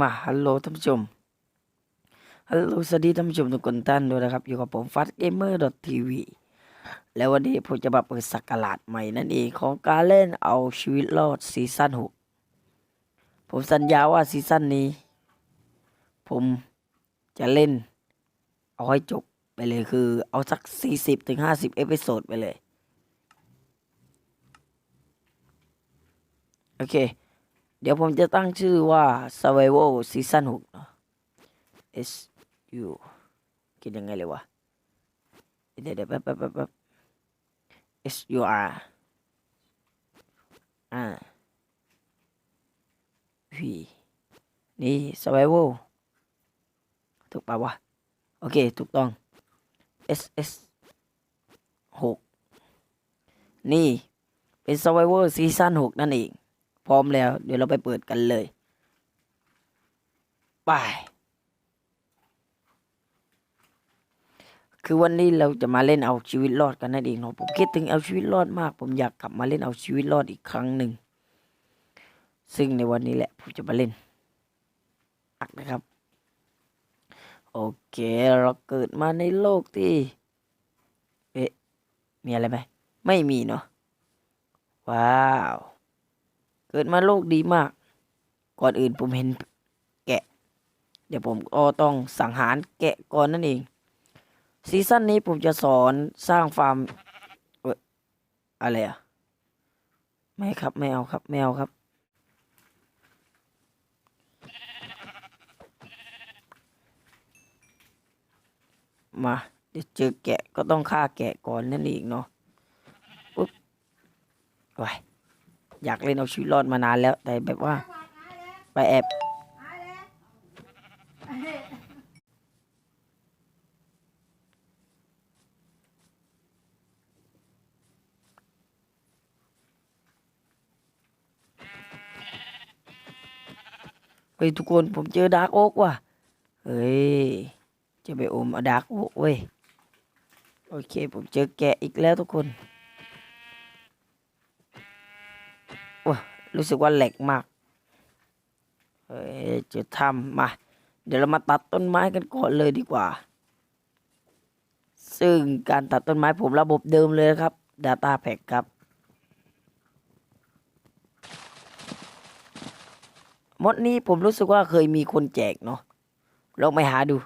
มาฮัลโหลท่านผู้ชมฮัลโหลสวัสดีท่านผู้ชมทุกคนท่านด้วยนะครับ อยู่กับผมฟัดเกมเมอร์ดอททีวีแล้ววันนี้ผมจะมาเปิดสักราชใหม่นั่นเองของการเล่นเอาชีวิตรอดซีซั่นหกผมสัญญาว่าซีซั่นนี้ ผมจะเล่น เอาให้จบไปเลยคือ เอาสักสี่สิบถึงห้าสิบเอพิโซดไปเลย โอเค เดี๋ยวผมจะตั้งชื่อว่า Survival Season 6เนาะ S U คิดยังไงเลยวะ เดี๋ยวเดี๋ยวแป๊บแป๊บแป๊บแป๊บ S U R อ่า V นี่ Survival ถูกป่าวะ โอเค ถูกต้อง S S 6นี่ เป็น Survival Season 6 นั่นเอง ร้อมแล้ว เดี๋ยวเราไปเปิดกันเลยไปคือวันนี้เราจะมาเล่นเอาชีวิตรอดกันนั่นเองเนาะผมคิดถึงเอาชีวิตรอดมาก ผมอยากกลับมาเล่นเอาชีวิตรอดอีกครั้งหนึ่งซึ่งในวันนี้แหละผมจะมาเล่นอักนะครับ โอเค เราเกิดมาในโลกที่เอ๊ะมีอะไรไหมไม่มีเนาะว้าว เกิดมาโลกดีมาก ก่อนอื่นผมเห็นแกะ เดี๋ยวผมก็ต้องสังหารแกะก่อนนั่นเอง ซีซั่นนี้ผมจะสอนสร้างฟาร์มเอ่ออะไรอะไม่ครับไม่เอาครับไม่เอาครับ มาเดี๋ยวเจอแกะก็ต้องฆ่าแกะก่อนนั่นเองเนาะปุ๊บไว้ อยากเล่นเอาชีวิตรอดมานานแล้ว แต่แบบว่า ไปแอบเฮ้ยทุกคนผมเจอดาร์กโอ๊กว่ะ เฮ้ย จะไปอมอดาร์กโอ๊กเว้ย โอเค ผมเจอแกะอีกแล้วทุกคน รู้สึกว่าแหลกมากเฮ้ยจะทำมา เดี๋ยวเรามาตัดต้นไม้กันก่อนเลยดีกว่า ซึ่งการตัดต้นไม้ผมระบบเดิมเลยครับ Data Pack ครับมดนี้ผมรู้สึกว่าเคยมีคนแจกเนาะลองไปหาดู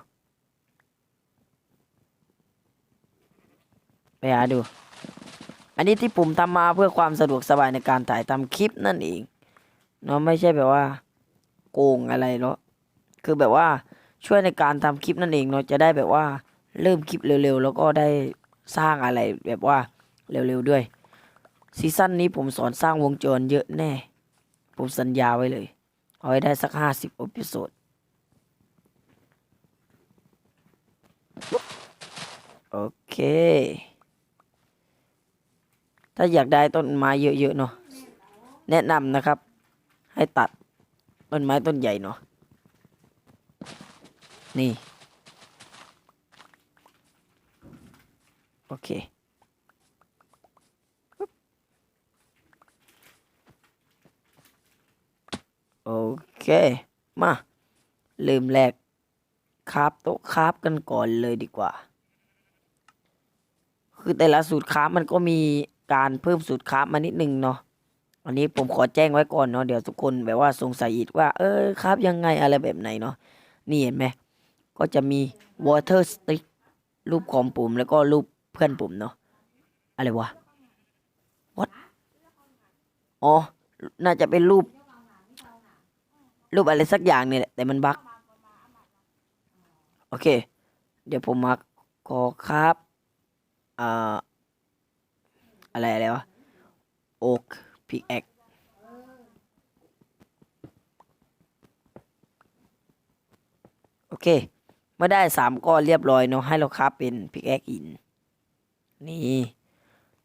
ไปหาดู อันนี้ที่ผมทำมาเพื่อความสะดวกสบายในการถ่ายทำคลิปนั่นเองเนาะไม่ใช่แบบว่า โกงอะไรเนาะคือแบบว่าช่วยในการทำคลิปนั่นเองเนาะจะได้แบบว่าเริ่มคลิปเร็วๆ แล้วก็ได้สร้างอะไรแบบว่าเร็วๆด้วยซีซั่นนี้ผมสอนสร้างวงจรเยอะแน่ ผมสัญญาไว้เลย เอาให้ได้สักห้าสิบอพิโซดโอเค ถ้าอยากได้ต้นไม้เยอะๆเนาะแนะนำนะครับ ให้ตัดต้นไม้ต้นใหญ่เนาะนี่ โอเคโอเค มาเริ่มแรกคราบโต๊ะคราบกันก่อนเลยดีกว่า คือแต่ละสูตรคราบมันก็มี การเพิ่มสูตรคราบมานิดนึงเนาะอันนี้ผมขอแจ้งไว้ก่อนเนาะเดี๋ยวทุกคนแบบว่าสงสัยอีกว่า เออคราบยังไงอะไรแบบไหนเนาะนี่เห็นไหมก็จะมี water stick รูปของปุ่มแล้วก็รูปเพื่อนปุ่มเนาะอะไรวะ what อ๋อ น่าจะเป็นรูป รูปอะไรสักอย่างเนี่ยแหละ แต่มันบั๊กโอเค เดี๋ยวผมมาขอครับ อ่า อะไรอะไรวะ โอ๊กพิกแอคโอเค เมื่อได้สามก้อนเรียบร้อยเนาะให้เราครับเป็นพิกแอคอิน นี่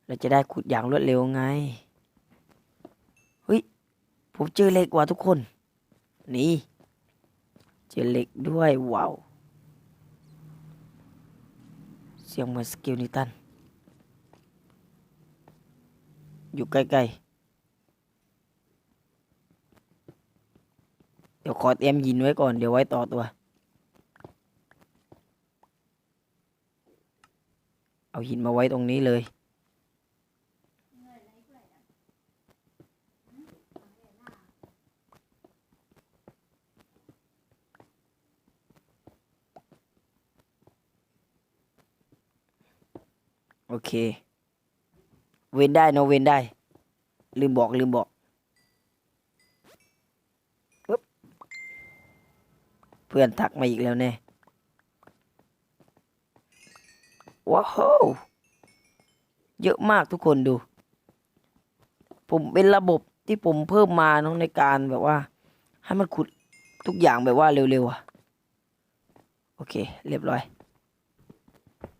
เราจะได้ขุดอย่างรวดเร็วไง เฮ้ย ผมเจอเหล็กว่ะทุกคน นี่ เจอเหล็กด้วยว้าว เสียงเหมือนสกิลนิตัน อยู่ใกล้ๆ เดี๋ยวขอเตรียมหินไว้ก่อน เดี๋ยวไว้ต่อตัว เอาหินมาไว้ตรงนี้เลย โอเค เว้นได้เนอะเว้นได้ ลืมบอกลืมบอกปึ๊บเพื่อนทักมาอีกแล้วแน่ว้าวเยอะมากทุกคนดู ผมเป็นระบบที่ผมเพิ่มมาเนอะในการแบบว่า ให้มันขุดทุกอย่างแบบว่าเร็วๆอะโอเค เรียบร้อย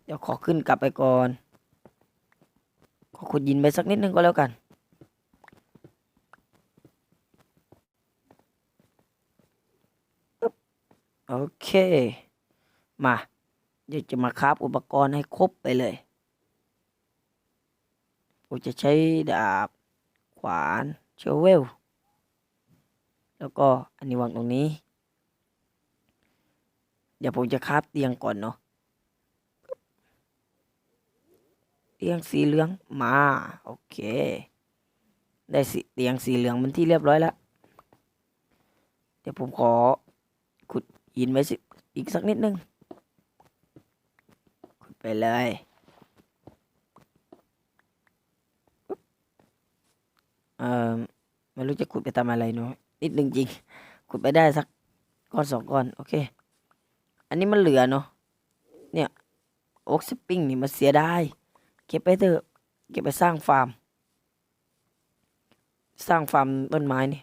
เดี๋ยวขอขึ้นกลับไปก่อน ขอขุดยินไปสักนิดนึงก็แล้วกันโอเค มาเดี๋ยวจะมาคราฟอุปกรณ์ให้ครบไปเลยผมจะใช้ดาบขวานเชเวล แล้วก็อันนี้วางตรงนี้ เดี๋ยวผมจะคราฟเตียงก่อนเนาะ เตียงสีเหลืองมา โอเค ได้สเตียงสีเหลืองมันที่เรียบร้อยแล้ว เดี๋ยวผมขอขุดหินไว้สิอีกสักนิดนึง ขุดไปเลยเอ่อไม่รู้จะขุดไปทำอะไรเนาะนิดนึงจริง ขุดไปได้สักก้อนสองก้อน โอเค อันนี้มันเหลือเนาะเนี่ย โอ๊กสปริงนี่มันเสียดาย เก็บไปเถอะเก็บไปสร้างฟาร์ม สร้างฟาร์มต้นไม้นี่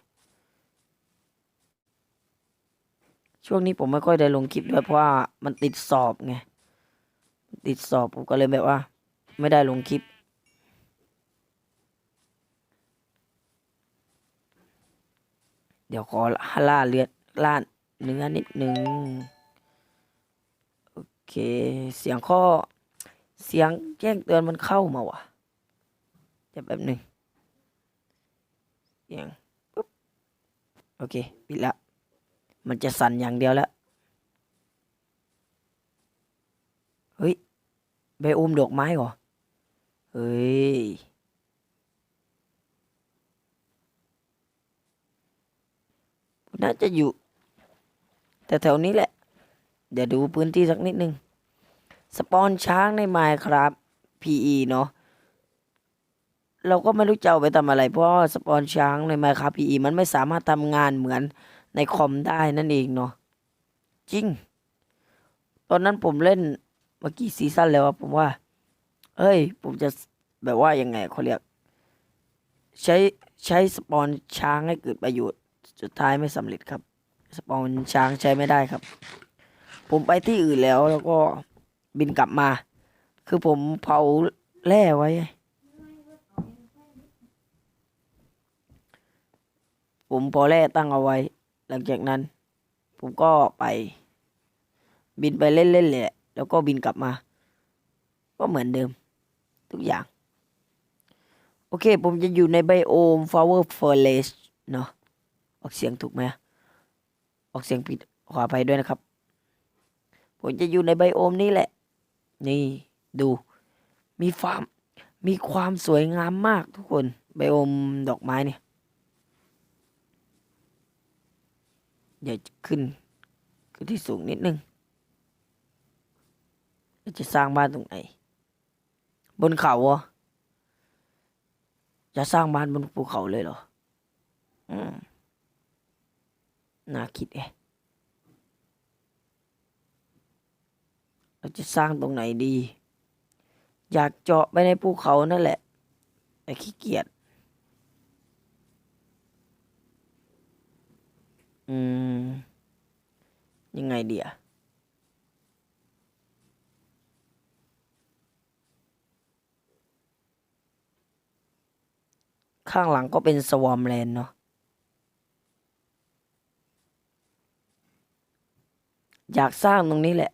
ช่วงนี้ผมไม่ค่อยได้ลงคลิปด้วยเพราะว่ามันติดสอบไง ติดสอบผมก็เลยแบบว่า ไม่ได้ลงคลิปเดี๋ยวขอล่าเลือดล่าเนื้อนิดนึง โอเค เสียงข้อ เสียงแจ้งเตือนมันเข้ามาว่ะเดี๋ยวแป๊บหนึ่งเสียงปุ๊บโอเคปิดละ มันจะสั่นอย่างเดียวแล้วเฮ้ยใบโอมดอกไม้เหรอ เฮ้ย น่าจะอยู่ แต่แถวนี้แหละ เดี๋ยวดูพื้นที่สักนิดนึง สปอนช้างในไมค์ครับ PE เนาะเราก็ไม่รู้จะเอาไปทำอะไร เพราะสปอนช้างในไมค์ครับ PE มันไม่สามารถทำงานเหมือนในคอมได้นั่นเองเนาะจริง ตอนนั้นผมเล่นเมื่อกี้ซีซั่นแล้วผมว่าเฮ้ย ผมจะแบบว่ายังไงเขาเรียก ใช้ใช้สปอนช้างให้เกิดประโยชน์สุดท้ายไม่สำเร็จครับ สปอนช้างใช้ไม่ได้ครับ ผมไปที่อื่นแล้วแล้วก็ บินกลับมา คือผมเผาแร่ไว้ ผมพอแร่ตั้งเอาไว้ หลังจากนั้น ผมก็ไป บินไปเล่นๆเลยแหละแล้วก็บินกลับมา ก็เหมือนเดิม ทุกอย่าง โอเค ผมจะอยู่ในไบโอม flower forest เนาะออกเสียงถูกไหมออกเสียงผิดขออภัยด้วยนะครับ ผมจะอยู่ในไบโอมนี่แหละ นี่ดู มีฟามมีความสวยงามมากทุกคนไบโอมดอกไม้เนี่ยเดี๋ยวขึ้น ขึ้นที่สูงนิดนึงจะสร้างบ้านตรงไหน บนเขาเหรอจะสร้างบ้านบนภูเขาเลยเหรอ อืม น่าคิดเอะ เราจะสร้างตรงไหนดี อยากเจาะไปในภูเขานั่นแหละ แต่ขี้เกียจอืม ยังไงเดียข้างหลังก็เป็นสวอมแลนเนาะอยากสร้างตรงนี้แหละ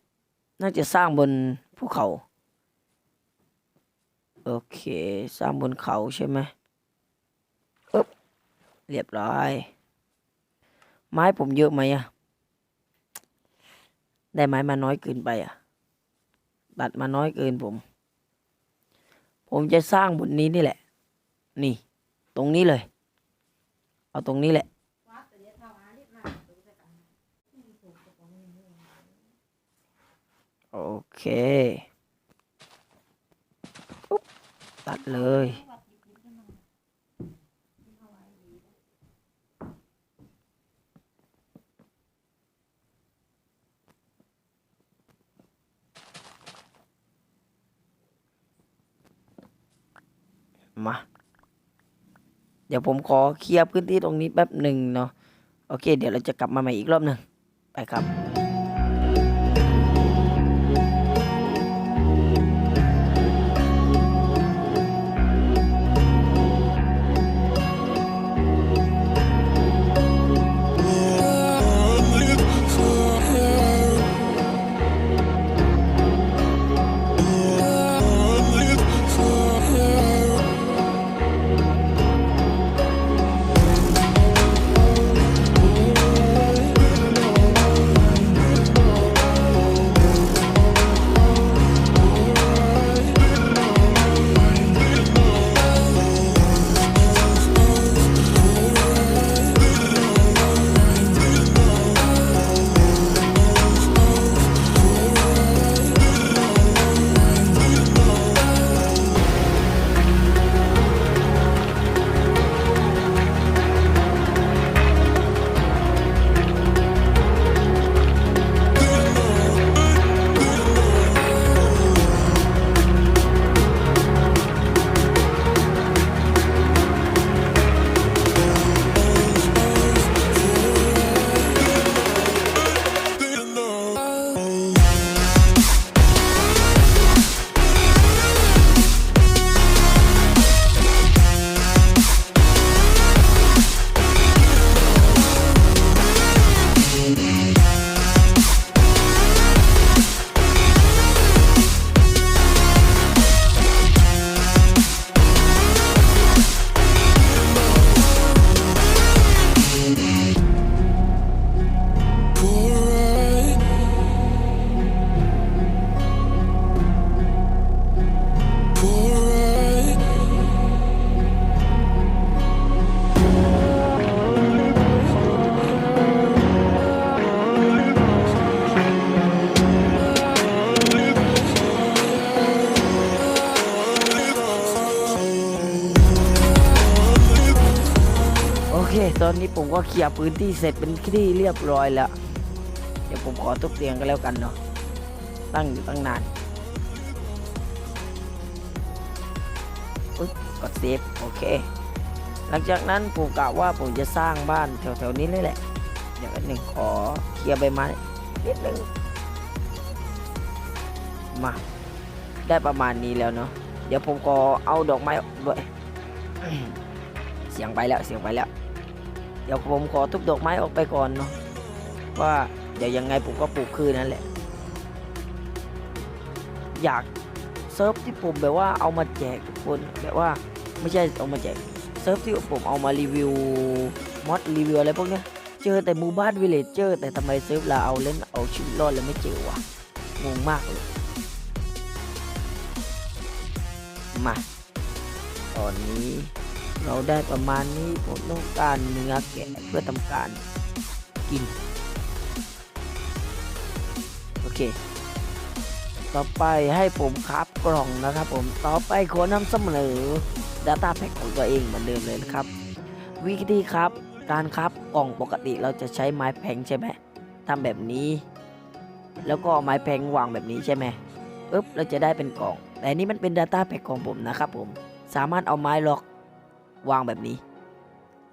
น่าจะสร้างบนภูเขา โอเค สร้างบนเขาใช่ไหมปึ๊บเรียบร้อย ไม้ผมเยอะไหมอะได้ไม้มาน้อยเกินไปอะตัดมาน้อยเกินผม ผมจะสร้างบนนี้นี่แหละ นี่ ตรงนี้เลย เอาตรงนี้แหละ โอเคปุ๊บตัดเลย มา เดี๋ยวผมขอเคลียร์พื้นที่ตรงนี้แป๊บหนึ่งเนาะ โอเค เดี๋ยวเราจะกลับมาใหม่อีกรอบหนึ่งไปครับ ก็เคลียร์พื้นที่เสร็จเป็นที่เรียบร้อยแล้ว เดี๋ยวผมขอทุบเตียงกันแล้วกันเนาะตั้งอยู่ตั้งนานกดเซฟโอเค หลังจากนั้นผมกะว่าผมจะสร้างบ้านแถวๆนี้เลยแหละเดี๋ยวอันหนึ่งขอเคลียร์ใบไม้นิดนึงมา ได้ประมาณนี้แล้วเนาะเดี๋ยวผมก็เอาดอกไม้ด้วยเสียงไปแล้วเสียงไปแล้ว เดี๋ยวผมขอทุบดอกไม้ออกไปก่อนเนาะว่าเดี๋ยวยังไงผมก็ปลูกคืนนั่นแหละ อยากเซิร์ฟที่ผมแบบว่าเอามาแจกทุกคนแบบว่าไม่ใช่เอามาแจกเซิร์ฟที่ผมเอามารีวิวมอดรีวิวอะไรพวกเนี้ยเจอแต่หมู่บ้านวิลเลจเจอร์แต่ทำไมเซิร์ฟเราเอาเล่นเอาชีวิตรอดแล้วไม่เจอวะงงมากเลยมาตอนนี้ เราได้ประมาณนี้ผมต้องการเนื้อแกะเพื่อทำการกิน โอเค ต่อไปให้ผมครับกล่องนะครับผมต่อไปขอนำเสนอ Data Pack ของตัวเองเหมือนเดิมเลยนะครับ วิธีครับการครับกล่องปกติเราจะใช้ไม้แพงใช่ไหมทำแบบนี้ แล้วก็ไม้แพงวางแบบนี้ใช่ไหมปึ๊บเราจะได้เป็นกล่อง แต่นนี้มันเป็น Data Pack ของผมนะครับผมสามารถเอาไม้ล็อก วางแบบนี้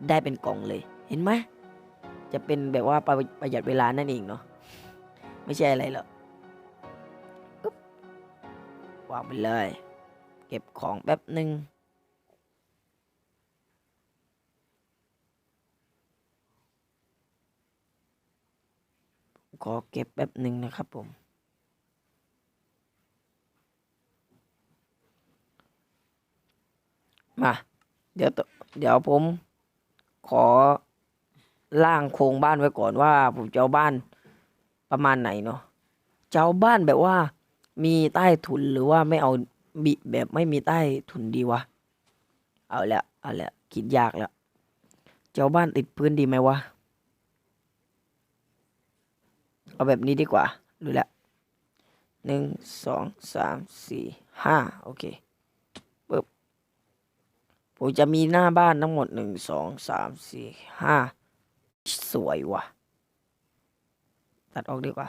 ได้เป็นกล่องเลยเห็นไหมจะเป็นแบบว่าประประหยัดเวลานั่นเองเนาะไม่ใช่อะไรหรอกวางไปเลย เก็บของแป๊บหนึ่งขอเก็บแป๊บหนึ่งนะครับผม มา เดี๋ยวเดี๋ยวผมขอร่างโครงบ้านไว้ก่อนว่า ผมจะเอาบ้านประมาณไหนเนาะจะเอาบ้านแบบว่า มีใต้ถุนหรือว่าไม่เอาบิแบบไม่มีใต้ถุนดีวะ เอาละเอาละคิดยากแล้วจะเอาบ้านติดพื้นดีไหมวะ เอาแบบนี้ดีกว่าดูแลหนึ่งสองสามสี่ห้าโอเค ผมจะมีหน้าบ้านทั้งหมดหนึ่งสองสามสี่ห้าสวยว่ะ ตัดออกดีกว่า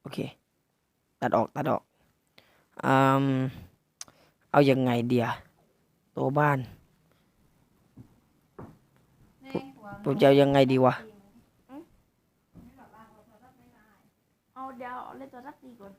โอเค ตัดออกตัดออกอืมเอายังไงเดียตัวบ้านผมจะเอายังไงดีวะ เอาเดี๋ยวเอาเล่นตัวรักดีก่อน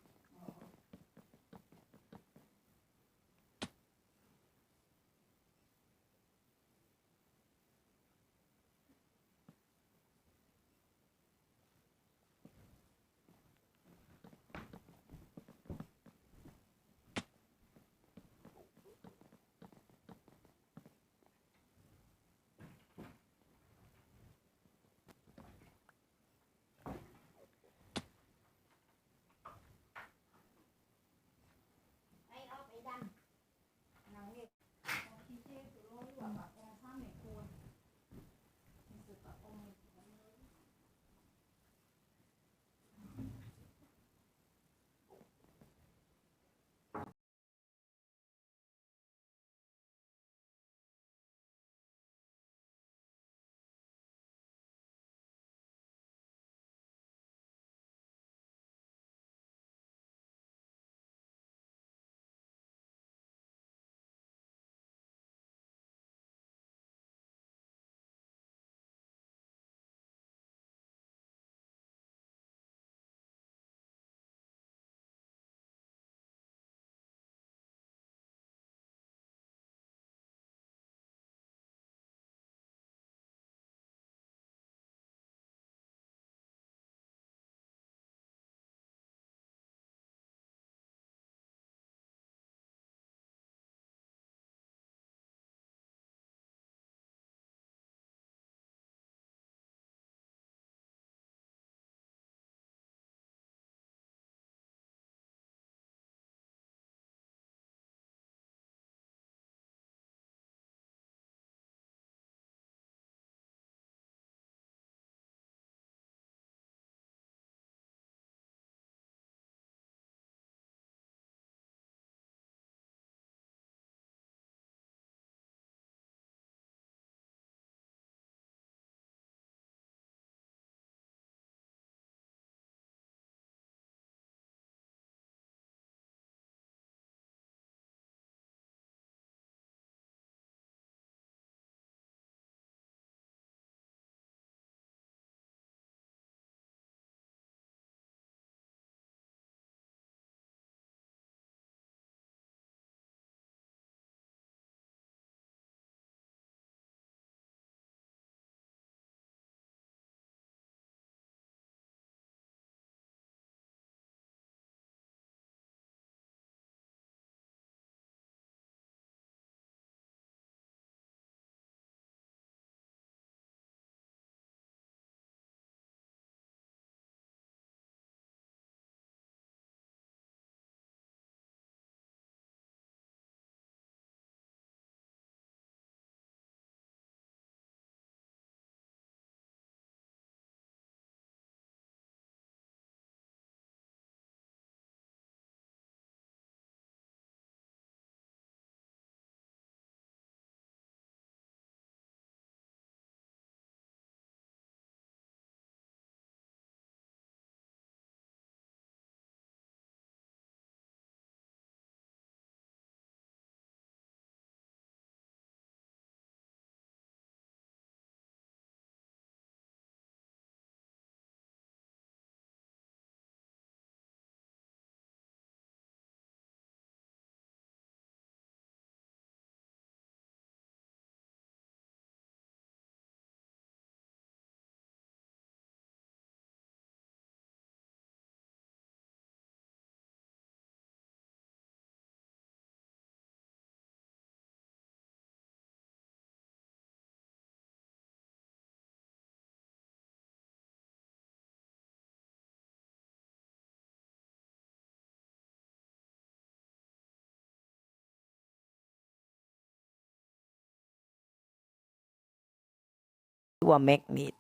ว่าแมกนีต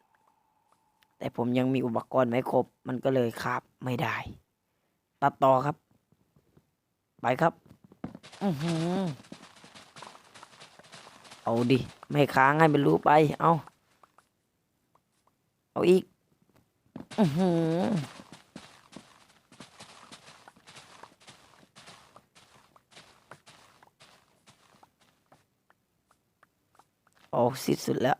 แต่ผมยังมีอุปกรณ์ไม่ครบ มันก็เลยคาบไม่ได้ ตัดต่อครับ ไปครับ อือหือเอาดิ ไม่ค้างให้มันรู้ไป เอาเอาอีก อือหือโอ้สิ้นสุดแล้ว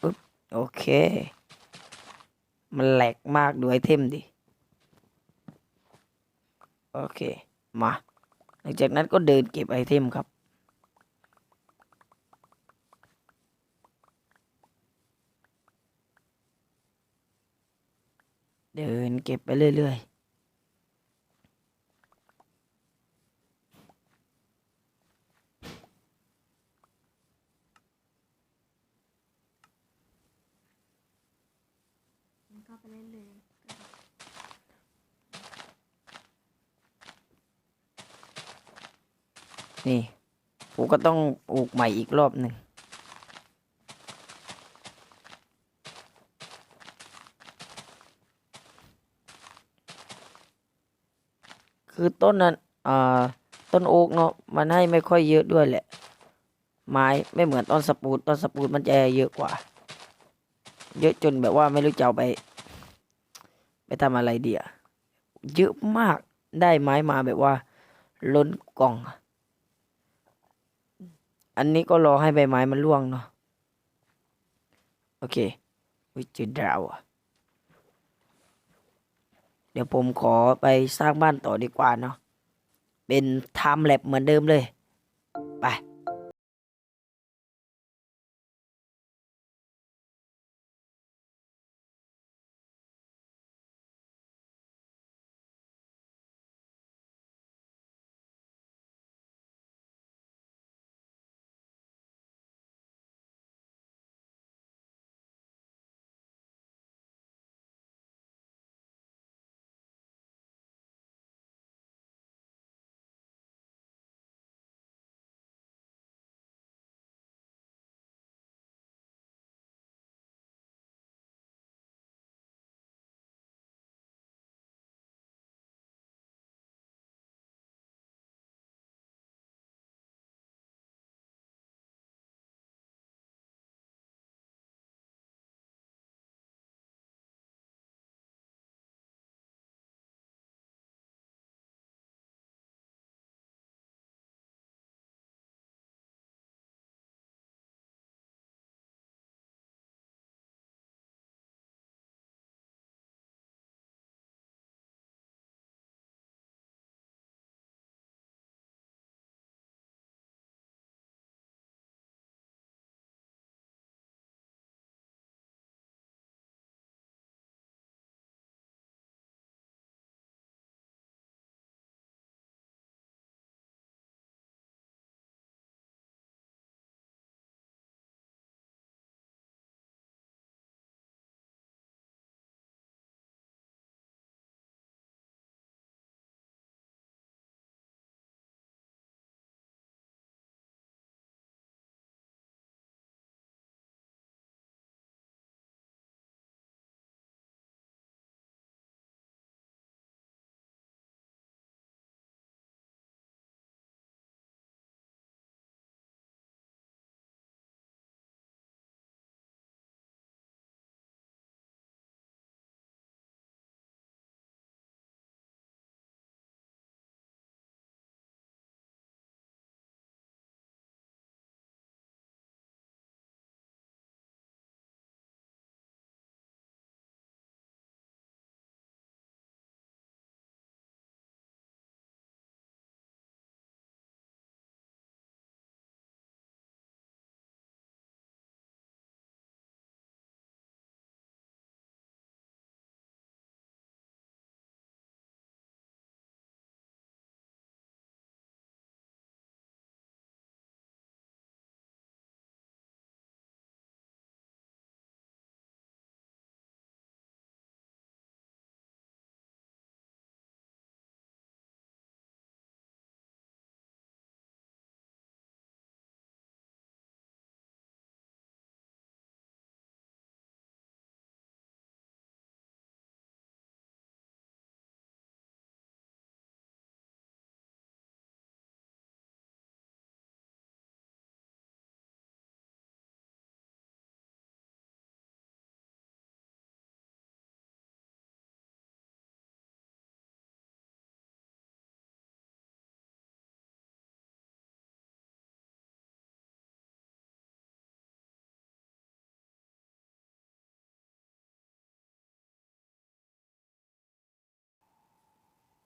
ปึ๊บ โอเค มันแหลกมากดูไอเทมดิ โอเค มา หลังจากนั้นก็เดินเก็บไอเทมครับ เดินเก็บไปเรื่อย ๆนเข้าไปเล่นเลย ๆ นี่ผมก็ต้องปลูกใหม่อีกรอบหนึ่งคือต้นนั้นอ่าต้นโอ๊กเนาะมันให้ไม่ค่อยเยอะด้วยแหละ ไม้ไม่เหมือนต้นสปูตต้นสปูตมันจะเยอะกว่า เยอะจนแบบว่าไม่รู้จะเอาไป ไปทำอะไรเดียเยอะมากได้ไม้มาแบบว่า ล้นกล่องอะ อันนี้ก็รอให้ใบไม้มันร่วงเนาะโอเควิจิดาวะเดี๋ยวผมขอไปสร้างบ้านต่อดีกว่าเนาะเป็นไทม์แลบเหมือนเดิมเลย ไป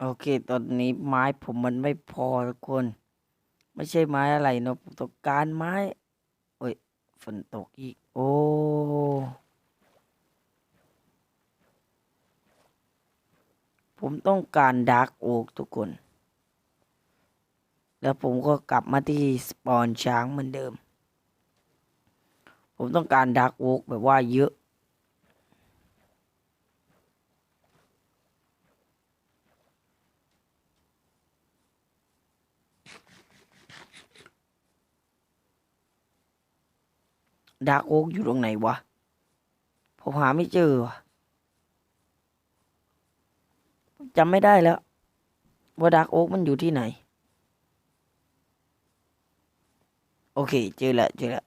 โอเค ตอนนี้ไม้ผมมันไม่พอทุกคน ไม่ใช่ไม้อะไรเนาะผมต้องการไม้ โอ้ย ฝนตกอีก โอ้ผมต้องการดาร์กโอ๊กทุกคน แล้วผมก็กลับมาที่สปอนช้างเหมือนเดิม ผมต้องการดาร์กโอ๊กแบบว่าเยอะ ดาร์กโอ๊กอยู่ตรงไหนวะ ผมหาไม่เจอวะจำไม่ได้แล้ว ว่าดาร์กโอ๊กมันอยู่ที่ไหน โอเค เจอละเจอละ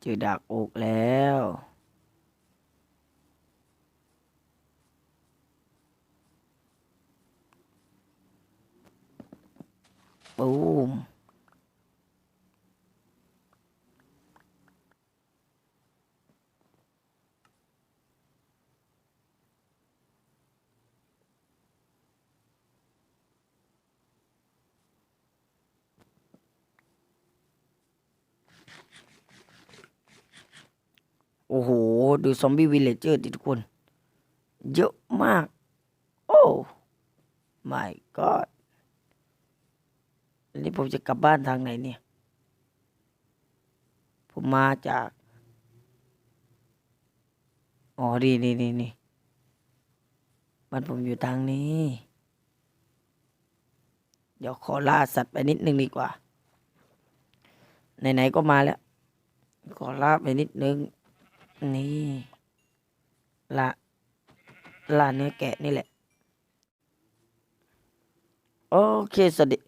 เจอดักอกแล้วบูม โอ้โห ดูซอมบี้วิลเลจเจอร์ดิทุกคน เยอะมาก โอ้ my god อันนี้ผมจะกลับบ้านทางไหนเนี่ย ผมมาจาก อ๋อ ดีนี่นี่นี่บ้านผมอยู่ทางนี้ เดี๋ยวขอล่าสัตว์ไปนิดนึงดีกว่า ไหน ๆ ก็มาแล้ว ขอล่าไปนิดนึง นี่ละลาเนื้อแกะนี่แหละ โอเคสวัสดี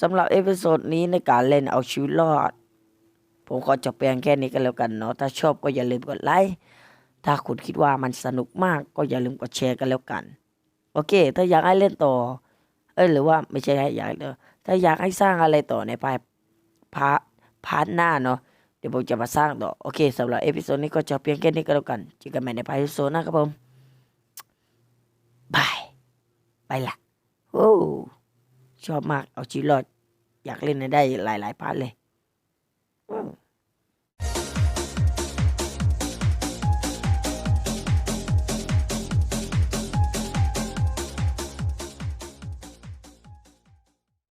สำหรับเอพิโซดนี้ในการเล่นเอาชีวิตรอด ผมขอจบเพียงแค่นี้กันแล้วกันเนาะถ้าชอบก็อย่าลืมกดไลค์ถ้าคุณคิดว่ามันสนุกมากก็อย่าลืมกดแชร์กันแล้วกัน โอเค ถ้าอยากให้เล่นต่อ เอ้ยหรือว่าไม่ใช่อยากเด้อถ้าอยากให้สร้างอะไรต่อในภายพร์ทพาร์ทหน้าเนาะ เดี๋ยวผมจะมาสร้างต่อ โอเคสำหรับเอพิโซดนี้ก็จบเพียงแค่นี้ก็แล้วกันเจอกันใหม่ในพาร์ทเอพิโซดนะครับผมบายไปละโอ้ชอบมากเอาชีวิตรอด อยากเล่นให้ได้หลายๆพาร์ทเลย